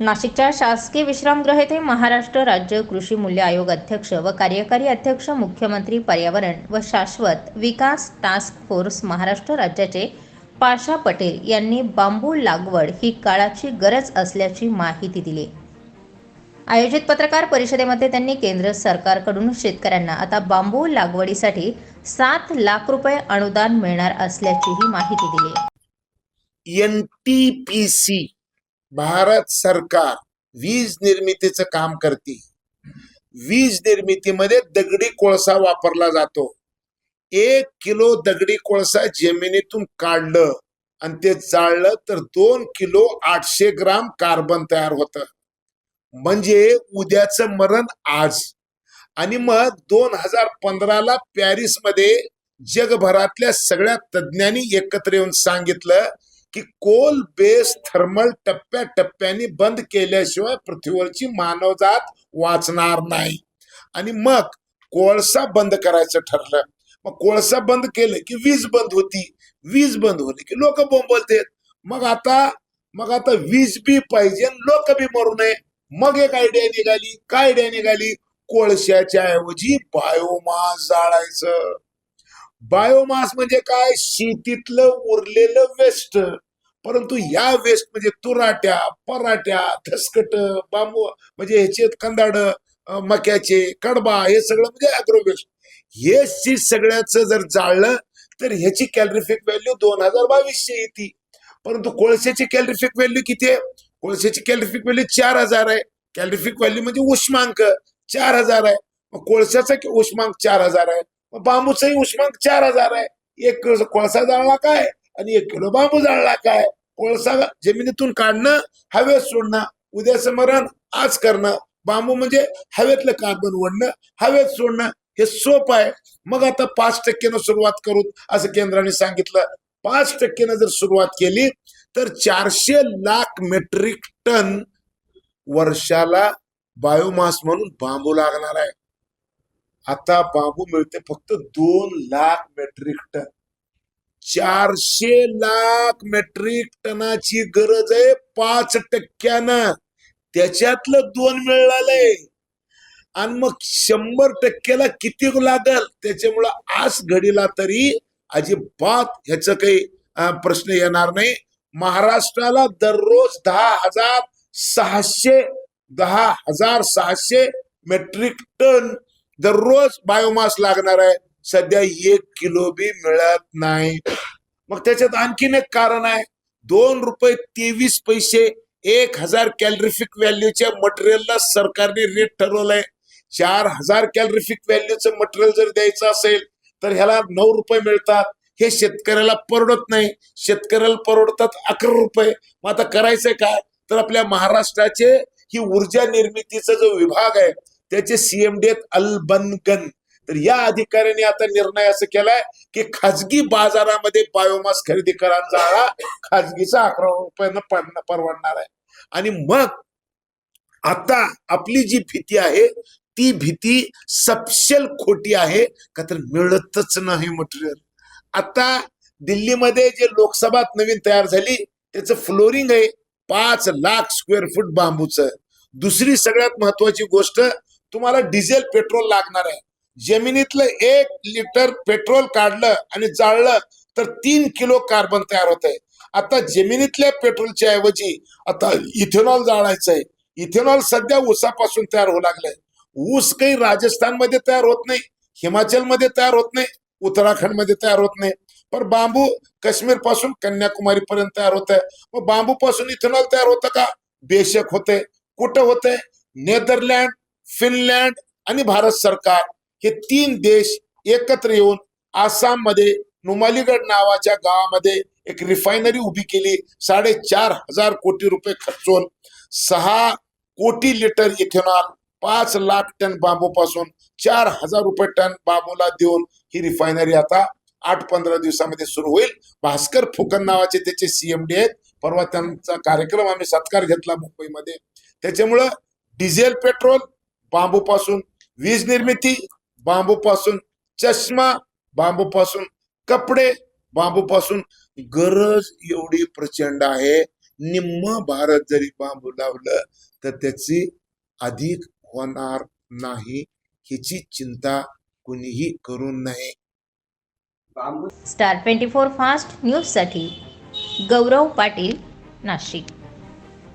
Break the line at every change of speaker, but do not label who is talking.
नाशिकच्या शासकीय विश्रामगृह येथे महाराष्ट्र राज्य कृषी मूल्य आयोग अध्यक्ष व कार्यकारी अध्यक्ष मुख्यमंत्री पर्यावरण व शाश्वत विकास टास्क फोर्स महाराष्ट्र राज्याचे पाशा पटेल यांनी बांबू लागवड ही काळाची गरज असल्याची माहिती दिली. आयोजित पत्रकार परिषदेमध्ये त्यांनी केंद्र सरकारकडून शेतकऱ्यांना आता बांबू लागवडीसाठी सात लाख रुपये अनुदान मिळणार असल्याचीही माहिती दिली.
N T P C Bharat सरकार वीज निर्मितीचं काम करते. वीज निर्मितीमध्ये दगडी कोळसा वापरला जातो. एक किलो दगडी कोळसा जमिनीतून काढलं आणि ते जाळलं तर दोन किलो आठशे ग्राम कार्बन तयार होत. म्हणजे उद्याचं मरण आज. आणि मग दोन हजार पंधराला पॅरिसमध्ये जगभरातल्या सगळ्या तज्ज्ञांनी एकत्र येऊन सांगितलं की कोल बेस थर्मल टप्प्या टप्प्याने बंद केल्याशिवाय पृथ्वीवरची मानवजात वाचणार नाही. आणि मग कोळसा बंद करायचं ठरलं. मग कोळसा बंद केलं की वीज बंद होती. वीज बंद होली की लोक बोंबलते मग आता मग आता वीज बी पाहिजे लोक बी मरू नये. मग एक आयडिया निघाली. काय आयडिया निघाली? कोळशाच्या ऐवजी बायोमास जाळायचं. बायोमास म्हणजे काय? शेतीतलं उरलेलं वेस्ट परंतु या वेस्ट म्हणजे तुराट्या पराट्या धसकट बांबू म्हणजे ह्याचे कंदाड मक्याचे कडबा हे सगळं म्हणजे अॅग्रोवेस्ट हे सीट सगळ्याचं जर जाळलं तर ह्याची कॅलरीफिक व्हॅल्यू दोन हजार बावीसशे येते. परंतु कोळशाची कॅलरीफिक व्हॅल्यू किती आहे? कोळशाची कॅलरीफिक व्हॅल्यू चार हजार आहे. कॅलरीफिक व्हॅल्यू म्हणजे उष्मांक चार हजार आहे. कोळशाचा उष्मांक चार हजार आहे? बांबूचाही उष्मांक चार हजार आहे. एक किलो कोळसा जाळला काय? आणि एक किलो बांबू जाळला काय? कोळसा जमिनीतून काढणं हवेत सोडणं उद्या स्मरण आज करणं. बांबू म्हणजे हवेतलं कार्बन ओढणं हवेत सोडणं हे सोप आहे. मग आता पाच टक्क्यानं सुरुवात करू असं केंद्राने सांगितलं. पाच टक्क्यानं जर सुरुवात केली तर चारशे लाख मेट्रिक टन वर्षाला बायोमास म्हणून बांबू लागणार आहे. आता बांबू मिळते फक्त दोन लाख मेट्रिक टन. चारशे लाख मेट्रिक टनाची गरज आहे पाच टक्क्यानं. त्याच्यातलं दोन मिळालंय. आणि मग शंभर टक्क्याला किती लागल? त्याच्यामुळं आज घडीला तरी अजिबात ह्याच काही प्रश्न येणार नाही. महाराष्ट्राला दररोज दहा हजार सहाशे दहा हजार सहाशे मेट्रिक टन दररोज बायोमास लागणार आहे. सध्या एक किलो बी मिळत नाही. मग त्याच्यात आणखीन एक कारण आहे. दोन रुपये तेवीस पैसे एक हजार कॅलरीफिक व्हॅल्यूच्या मटेरियलला सरकारने रेट ठरवलाय. चार हजार कॅलरिफिक व्हॅल्यूचं मटेरियल जर द्यायचं असेल तर ह्याला नऊ रुपये मिळतात. हे शेतकऱ्याला परवडत नाही. शेतकऱ्याला परवडतात अकरा रुपये. मग आता करायचंय काय? तर आपल्या महाराष्ट्राचे ही ऊर्जा निर्मितीचा जो विभाग आहे त्याचे सीएमडी आहेत अलबनगन. तर या अधिकाऱ्यांनी आता निर्णय असं केलाय की खाजगी बाजारामध्ये बायोमास खरेदी करायचा आळा खाजगीचा अकरा रुपयानं परवडणार आहे. आणि मग आता आपली जी भीती आहे ती भीती सपशेल खोटी आहे का तर मिळतच नाही मटेरियल आता दिल्लीमध्ये जे लोकसभा नवीन तयार झाली त्याचं फ्लोरिंग आहे पाच लाख स्क्वेअर फूट बांबूचं. दुसरी सगळ्यात महत्वाची गोष्ट तुम्हाला डिझेल पेट्रोल लागणार आहे. जमिनीतलं एक लिटर पेट्रोल काढलं आणि जाळलं तर तीन किलो कार्बन तयार होत आहे आता जमिनीतल्या पेट्रोलच्या ऐवजी आता इथेनॉल जाळायचंय. इथेनॉल सध्या ऊसापासून तयार होऊ लागलंय. ऊस काही राजस्थानमध्ये तयार होत नाही हिमाचलमध्ये तयार होत नाही उत्तराखंडमध्ये तयार होत नाही. पण बांबू काश्मीरपासून कन्याकुमारी पर्यंत तयार होत आहे मग बांबू पासून इथेनॉल तयार होतं का? बेशक होते कुठं होतंय? नेदरलँड फिनलँड आणि भारत सरकार हे तीन देश एकत्र येऊन आसाममध्ये नुमालीगड नावाच्या गावामध्ये एक रिफायनरी उभी केली. साडेचार हजार कोटी रुपये खर्चून सहा कोटी लिटर इथेनॉल पाच लाख टन बांबू पासून चार हजार रुपये टन बांबूला देऊन ही रिफायनरी आता आठ पंधरा दिवसामध्ये सुरू होईल. भास्कर फुकन नावाचे त्याचे सीएमडी आहेत. परवा त्यांचा कार्यक्रम आम्ही सत्कार घेतला मुंबईमध्ये. त्याच्यामुळं डिझेल पेट्रोल बांबूपासून वीज निर्मिती बांबूपासून चष्मा बांबूपासून कपडे बांबूपासून गरज एवढी प्रचंड आहे. निम्म भारत जरी बांबू लावलं तर त्याची अधिक होणार नाही ह्याची चिंता कुणीही करू नये.
स्टार ट्वेंटी फोर फास्ट न्यूजसाठी गौरव पाटील नाशिक.